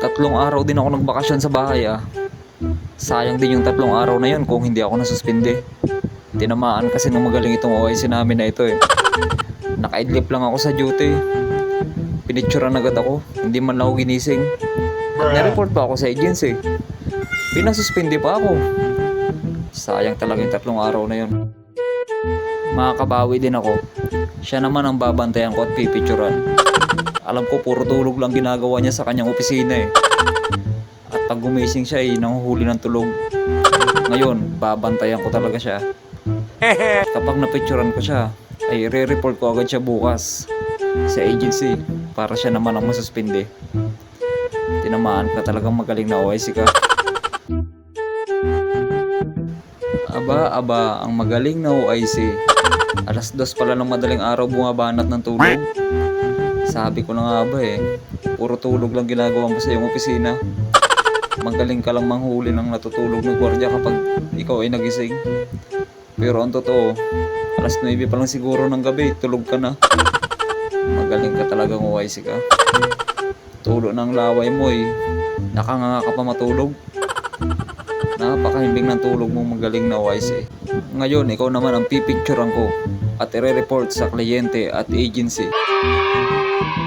Tatlong araw din ako nagbakasyon sa bahay ah. Sayang din yung tatlong araw na yun kung hindi ako nasuspinde. Tinamaan kasi ng magaling itong OIC namin na ito eh. Nakaidlip lang ako sa duty. Pinicturean agad ako, hindi man lang ako ginising. At na-report pa ako sa agency. Pinasuspindi pa ako. Sayang talaga yung tatlong araw na yun. Makakabawi din ako. Siya naman ang babantayan ko at pipicturan. Alam ko puro tulog lang ginagawa niya sa kanyang opisina eh. At pag gumising siya eh, nanguhuli ng tulog. Ngayon, babantayan ko talaga siya. At kapag napicturan ko siya, ay re-report ko agad siya bukas sa agency para siya naman ang masuspindi. Tinamaan ka talagang magaling na OIC ka. Aba, aba, ang magaling na OIC. Alas dos pala ng madaling araw bumabanat ng tulog. Sabi ko na nga ba eh, puro tulog lang ginagawa mo sa iyong opisina. Magaling ka lang manghuli ng natutulog ng gwardiya kapag ikaw ay nagising. Pero ang totoo, alas 9 pa lang siguro ng gabi, tulog ka na. Magaling ka talagang OIC ka. Tulo ng laway mo eh, nakanganga ka pa matulog. Napakahimbing ng tulog mo magaling na OIC. Ngayon, ikaw naman ang pipicturean ko at ire-report sa kliyente at agency. Thank you.